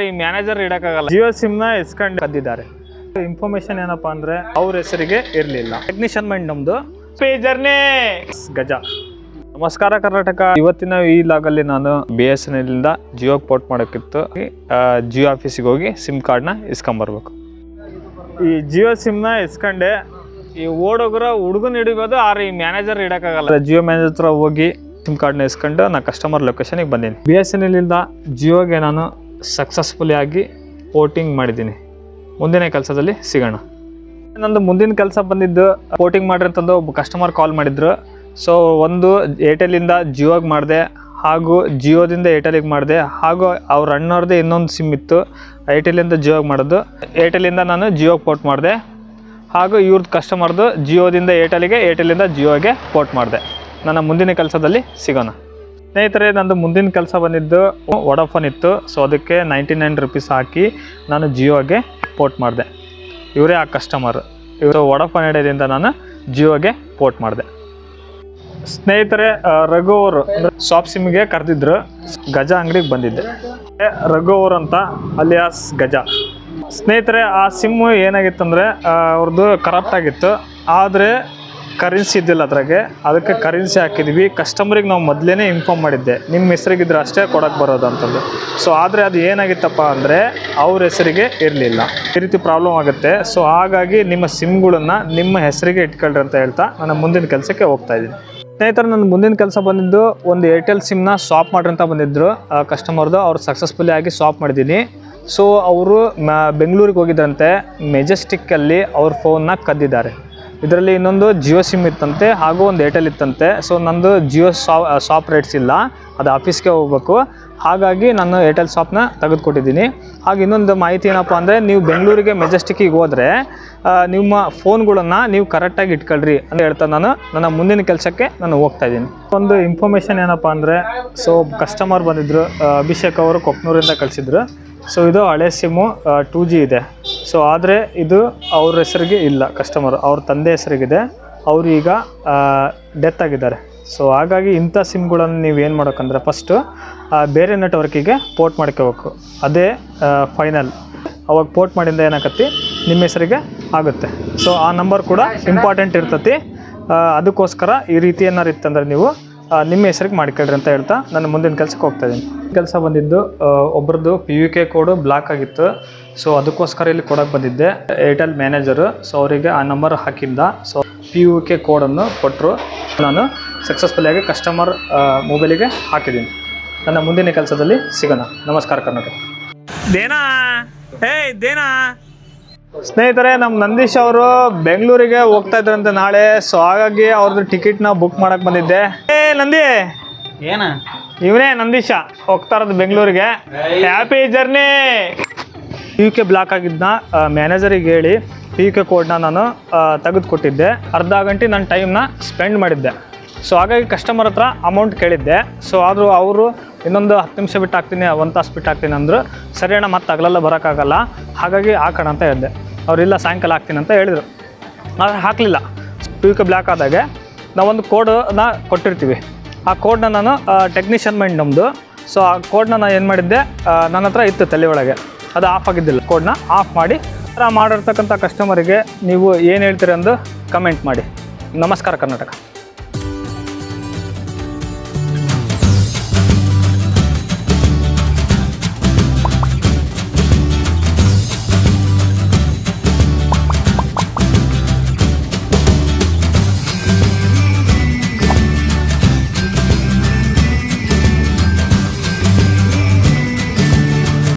ಈ ಮ್ಯಾನೇಜರ್ ಇಡಕ್ಕಾಗಲ್ಲ. ಜಿಯೋ ಸಿಮ್ನ ಎಸ್ಕೊಂಡು ಕದ್ದಿದ್ದಾರೆ. ಇನ್ಫಾರ್ಮೇಶನ್ ಏನಪ್ಪಾ ಅಂದ್ರೆ ಅವ್ರ ಹೆಸರಿಗೆ ಇರಲಿಲ್ಲ. ಟೆಕ್ನಿಷಿಯನ್ ಮೈಂಡ್ ನಮ್ದು. ಪೇಜರ್ನೇ ಗಜ. ನಮಸ್ಕಾರ ಕರ್ನಾಟಕ. ಇವತ್ತಿನ ಈ ಲಾಗಲ್ಲಿ ನಾನು B S N L Jio port ಮಾಡೋಕ್ಕಿತ್ತು. Jio ಆಫೀಸಿಗೆ ಹೋಗಿ ಸಿಮ್ ಕಾರ್ಡ್ನ ಇಸ್ಕೊಂಬರ್ಬೇಕು. ಈ ಜಿಯೋ ಸಿಮ್ನ ಇಸ್ಕೊಂಡೆ ಈ ಓಡೋಗ್ರ ಹುಡುಗನ ಹಿಡಿಬೋದು ಆದ್ರೆ ಈ ಮ್ಯಾನೇಜರ್ ಇಡೋಕ್ಕಾಗಲ್ಲ. ಜಿಯೋ ಮ್ಯಾನೇಜರ್ ಹತ್ರ ಹೋಗಿ ಸಿಮ್ ಕಾರ್ಡ್ನ ಇಸ್ಕೊಂಡು ನಾ ಕಸ್ಟಮರ್ ಲೊಕೇಶನಿಗೆ ಬಂದೀನಿ. ಬಿ ಎಸ್ ಎನ್ ಎಲ್ ಜಿಯೋಗೆ ನಾನು ಸಕ್ಸಸ್ಫುಲಿ ಆಗಿ ಪೋರ್ಟಿಂಗ್ ಮಾಡಿದ್ದೀನಿ. ಮುಂದಿನ ಕೆಲಸದಲ್ಲಿ ಸಿಗೋಣ. ನಂದು ಮುಂದಿನ ಕೆಲಸ ಬಂದಿದ್ದು ಪೋರ್ಟಿಂಗ್ ಮಾಡ್ರಿ ಅಂತಂದು ಒಬ್ಬ ಕಸ್ಟಮರ್ ಕಾಲ್ ಮಾಡಿದ್ರು. ಸೊ ಒಂದು ಏರ್ಟೆಲಿಂದ ಜಿಯೋಗೆ ಮಾಡಿದೆ, ಹಾಗೂ ಜಿಯೋದಿಂದ ಏರ್ಟೆಲಿಗೆ ಮಾಡಿದೆ, ಹಾಗೂ ಅವ್ರ ಅಣ್ಣವ್ರದ್ದೇ ಇನ್ನೊಂದು ಸಿಮ್ ಇತ್ತು ಏರ್ಟೆಲಿಂದ ಜಿಯೋಗೆ ಮಾಡೋದು. ಏರ್ಟೆಲಿಂದ ನಾನು ಜಿಯೋಗೆ ಪೋರ್ಟ್ ಮಾಡಿದೆ, ಹಾಗೂ ಇವ್ರದ್ದು ಕಸ್ಟಮರ್ದು ಜಿಯೋದಿಂದ ಏರ್ಟೆಲಿಗೆ ಏರ್ಟೆಲಿಂದ ಜಿಯೋಗೆ ಪೋರ್ಟ್ ಮಾಡಿದೆ. ನನ್ನ ಮುಂದಿನ ಕೆಲಸದಲ್ಲಿ ಸಿಗೋಣ. ಸ್ನೇಹಿತರೆ, ನಂದು ಮುಂದಿನ ಕೆಲಸ ಬಂದಿದ್ದು ವಡಾಫೋನ್ ಇತ್ತು. ಸೊ ಅದಕ್ಕೆ ನೈಂಟಿ ನೈನ್ ರುಪೀಸ್ ಹಾಕಿ ನಾನು ಜಿಯೋಗೆ ಪೋರ್ಟ್ ಮಾಡಿದೆ. ಇವರೇ ಆ ಕಸ್ಟಮರ್ ಇವರು ವಡಾಫೋನ್ ಐಡಿಯಾದಿಂದ ನಾನು ಜಿಯೋಗೆ ಪೋರ್ಟ್ ಮಾಡಿದೆ. ಸ್ನೇಹಿತರೆ ರಘು ಅವರು ಶಾಪ್ ಸಿಮ್ಗೆ ಕರೆದಿದ್ರು. ಗಜ ಅಂಗಡಿಗೆ ಬಂದಿದ್ದೆ. ರಘು ಅವರು ಅಂತ, ಅಲಿಯಾಸ್ ಗಜ. ಸ್ನೇಹಿತರೆ, ಆ ಸಿಮ್ಮು ಏನಾಗಿತ್ತಂದ್ರೆ ಅಂದರೆ ಅವ್ರದ್ದು ಕರಪ್ಟ್ ಆಗಿತ್ತು. ಆದರೆ ಕರೆನ್ಸಿ ಇದ್ದಿಲ್ಲ ಅದ್ರಾಗೆ. ಅದಕ್ಕೆ ಕರೆನ್ಸಿ ಹಾಕಿದ್ವಿ. ಕಸ್ಟಮರಿಗೆ ನಾವು ಮೊದಲೇ ಇನ್ಫಾರ್ಮ್ ಮಾಡಿದ್ದೆ. ನಿಮ್ಮ ಹೆಸರಿಗಿದ್ರೆ ಅಷ್ಟೇ ಕೊಡಕ್ಕೆ ಬರೋದು ಅಂತಂದು. ಸೊ ಆದರೆ ಅದು ಏನಾಗಿತ್ತಪ್ಪ ಅಂದರೆ ಅವ್ರ ಹೆಸರಿಗೆ ಇರಲಿಲ್ಲ. ಈ ರೀತಿ ಪ್ರಾಬ್ಲಮ್ ಆಗುತ್ತೆ. ಸೊ ಹಾಗಾಗಿ ನಿಮ್ಮ ಸಿಮ್ಗಳನ್ನು ನಿಮ್ಮ ಹೆಸರಿಗೆ ಇಟ್ಕೊಳ್ರಿ ಅಂತ ಹೇಳ್ತಾ ನನ್ನ ಮುಂದಿನ ಕೆಲಸಕ್ಕೆ ಹೋಗ್ತಾ ಇದ್ದೀನಿ. ಸ್ನೇಹಿತರೆ ನನ್ನ ಮುಂದಿನ ಕೆಲಸ ಬಂದಿದ್ದು ಒಂದು ಏರ್ಟೆಲ್ ಸಿಮ್ನ ಸ್ವಾಪ್ ಮಾಡ್ರಿ ಅಂತ ಬಂದಿದ್ದರು ಕಸ್ಟಮರ್ದು ಅವ್ರು ಸಕ್ಸಸ್ಫುಲಿ ಆಗಿ ಸ್ವಾಪ್ ಮಾಡಿದ್ದೀನಿ. ಸೊ ಅವರು ಬೆಂಗಳೂರಿಗೆ ಹೋಗಿದ್ರಂತೆ. ಮೆಜೆಸ್ಟಿಕ್ಕಲ್ಲಿ ಅವ್ರ ಫೋನ್ನ ಕದ್ದಿದ್ದಾರೆ. ಇದರಲ್ಲಿ ಇನ್ನೊಂದು ಜಿಯೋ ಸಿಮ್ ಇತ್ತಂತೆ ಹಾಗೂ ಒಂದು ಏರ್ಟೆಲ್ ಇತ್ತಂತೆ. ಸೊ ನಂದು ಜಿಯೋ ಶಾಪ್ ರೇಟ್ಸ್ ಇಲ್ಲ. ಅದು ಆಫೀಸ್ಗೆ ಹೋಗ್ಬೇಕು. ಹಾಗಾಗಿ ನಾನು ಏರ್ಟೆಲ್ ಶಾಪ್ನ ತೆಗೆದುಕೊಟ್ಟಿದ್ದೀನಿ. ಹಾಗೆ ಇನ್ನೊಂದು ಮಾಹಿತಿ ಏನಪ್ಪ ಅಂದರೆ ನೀವು ಬೆಂಗಳೂರಿಗೆ ಮೆಜೆಸ್ಟಿಕ್ಕಿಗೆ ಹೋದರೆ ನಿಮ್ಮ ಫೋನ್ಗಳನ್ನು ನೀವು ಕರೆಕ್ಟಾಗಿ ಇಟ್ಕೊಳ್ರಿ ಅಂತ ಹೇಳ್ತಾ ನಾನು ನನ್ನ ಮುಂದಿನ ಕೆಲಸಕ್ಕೆ ನಾನು ಹೋಗ್ತಾ ಇದ್ದೀನಿ. ಒಂದು ಇನ್ಫಾರ್ಮೇಷನ್ ಏನಪ್ಪ ಅಂದರೆ ಸೊ ಕಸ್ಟಮರ್ ಬಂದಿದ್ದರು ಅಭಿಷೇಕ್ ಅವರು ಕೊಕ್ನೂರಿಂದ ಕಳಿಸಿದ್ರು. ಸೊ ಇದು ಹಳೆ ಸಿಮ್ಮು ಟೂ ಇದೆ. ಸೊ ಆದರೆ ಇದು ಅವ್ರ ಹೆಸರಿಗೆ ಇಲ್ಲ ಕಸ್ಟಮರ್ ಅವ್ರ ತಂದೆ ಹೆಸರಿಗಿದೆ. ಅವರು ಈಗ ಡೆತ್ ಆಗಿದ್ದಾರೆ. ಸೊ ಹಾಗಾಗಿ ಇಂಥ ಸಿಮ್ಗಳನ್ನು ನೀವು ಏನು ಮಾಡೋಕ್ಕಂದ್ರೆ ಫಸ್ಟು ಬೇರೆ ನೆಟ್ವರ್ಕಿಗೆ ಪೋರ್ಟ್ ಮಾಡ್ಕೋಬೇಕು. ಅದೇ ಫೈನಲ್ ಅವಾಗ ಪೋರ್ಟ್ ಮಾಡಿಂದ ಏನಾಕತ್ತಿ? ನಿಮ್ಮ ಹೆಸರಿಗೆ ಆಗುತ್ತೆ. ಸೊ ಆ ನಂಬರ್ ಕೂಡ ಇಂಪಾರ್ಟೆಂಟ್ ಇರ್ತತಿ. ಅದಕ್ಕೋಸ್ಕರ ಈ ರೀತಿ ಏನಾರು ಇತ್ತಂದ್ರೆ ನೀವು ನಿಮ್ಮ ಹೆಸರಿಗೆ ಮಾಡಿಕೊಳ್ಳ್ರಿ ಅಂತ ಹೇಳ್ತಾ ನಾನು ಮುಂದಿನ ಕೆಲಸಕ್ಕೆ ಹೋಗ್ತಾ ಇದ್ದೀನಿ. ಕೆಲಸ ಬಂದಿದ್ದು ಒಬ್ಬರದು ಒಬ್ರದ್ದು P U K code block ಆಗಿತ್ತು. ಸೊ ಅದಕ್ಕೋಸ್ಕರ ಇಲ್ಲಿ ಕೊಡೋಕೆ ಬಂದಿದ್ದೆ. ಏರ್ಟೆಲ್ ಮ್ಯಾನೇಜರು ಸೊ ಅವರಿಗೆ ಆ ನಂಬರ್ ಹಾಕಿದ್ದ. ಸೊ ಪಿ ಯು ಕೆ ಕೋಡನ್ನು ಕೊಟ್ಟರು ನಾನು ಸಕ್ಸಸ್ಫುಲ್ಲಿಯಾಗಿ ಕಸ್ಟಮರ್ ಮೊಬೈಲಿಗೆ ಹಾಕಿದ್ದೀನಿ. ನನ್ನ ಮುಂದಿನ ಕೆಲಸದಲ್ಲಿ ಸಿಗೋಣ. ನಮಸ್ಕಾರ ಕರ್ನಾಟಕ. ದೇನಾ? ಏಯ್ ದೇನಾ? ಸ್ನೇಹಿತರೆ ನಮ್ಮ ನಂದೀಶ್ ಅವರು ಬೆಂಗಳೂರಿಗೆ ಹೋಗ್ತಾ ಇದ್ರಂತೆ ನಾಳೆ. ಸೊ ಹಾಗಾಗಿ ಅವ್ರದ್ದು ಟಿಕೆಟ್ನ ಬುಕ್ ಮಾಡೋಕೆ ಬಂದಿದ್ದೆ. ನಂದಿ? ಏನ? ಇವನೇ ನಂದೀಶ ಹೋಗ್ತಾ ಇರೋದು ಬೆಂಗಳೂರಿಗೆ happy journey P U K block ಆಗಿದ್ದನ್ನ ಮ್ಯಾನೇಜರಿಗೆ ಹೇಳಿ ಪಿ ಯು ಕೆ ಕೋಡ್ನ ನಾನು ತೆಗೆದುಕೊಟ್ಟಿದ್ದೆ. ಅರ್ಧ ಗಂಟೆ ನನ್ನ ಟೈಮ್ನ ಸ್ಪೆಂಡ್ ಮಾಡಿದ್ದೆ. ಸೊ ಹಾಗಾಗಿ ಕಸ್ಟಮರ್ ಹತ್ರ ಅಮೌಂಟ್ ಕೇಳಿದ್ದೆ. ಸೊ ಆದರೂ ಅವರು ಇನ್ನೊಂದು ಹತ್ತು ನಿಮಿಷ ಬಿಟ್ಟು ಹಾಕ್ತೀನಿ ಒಂದು ತಾಸು ಬಿಟ್ಟು ಹಾಕ್ತೀನಿ ಅಂದರು. ಸರಿ ಅಣ್ಣ ಮತ್ತೆ ಹಗಲೆಲ್ಲ ಬರೋಕ್ಕಾಗಲ್ಲ. ಹಾಗಾಗಿ ಹಾಕೋಣ ಅಂತ ಹೇಳಿದೆ. ಅವರಿಲ್ಲ ಸಾಯಂಕಾಲ ಹಾಕ್ತೀನಿ ಅಂತ ಹೇಳಿದರು. ಆದರೆ ಹಾಕಲಿಲ್ಲ. ಪಿ ಯು ಕೆ ಬ್ಲ್ಯಾಕ್ ಆದಾಗೆ ನಾವೊಂದು ಕೋಡನ್ನ ಕೊಟ್ಟಿರ್ತೀವಿ. ಆ ಕೋಡ್ನ ನಾನು ಟೆಕ್ನಿಷಿಯನ್ ಮೈಂಡ್ ನಮ್ಮದು ಸೊ ಆ ಕೋಡ್ನ ನಾನು ಏನು ಮಾಡಿದ್ದೆ ನನ್ನ ಹತ್ರ ಇತ್ತು ತಲೆ ಒಳಗೆ. ಅದು ಆಫ್ ಆಗಿದ್ದಿಲ್ಲ. ಕೋಡ್ನ ಆಫ್ ಮಾಡಿ ಆ ಮಾಡಿರ್ತಕ್ಕಂಥ ಕಸ್ಟಮರಿಗೆ ನೀವು ಏನು ಹೇಳ್ತೀರಿ ಅಂದು ಕಮೆಂಟ್ ಮಾಡಿ. ನಮಸ್ಕಾರ ಕರ್ನಾಟಕ.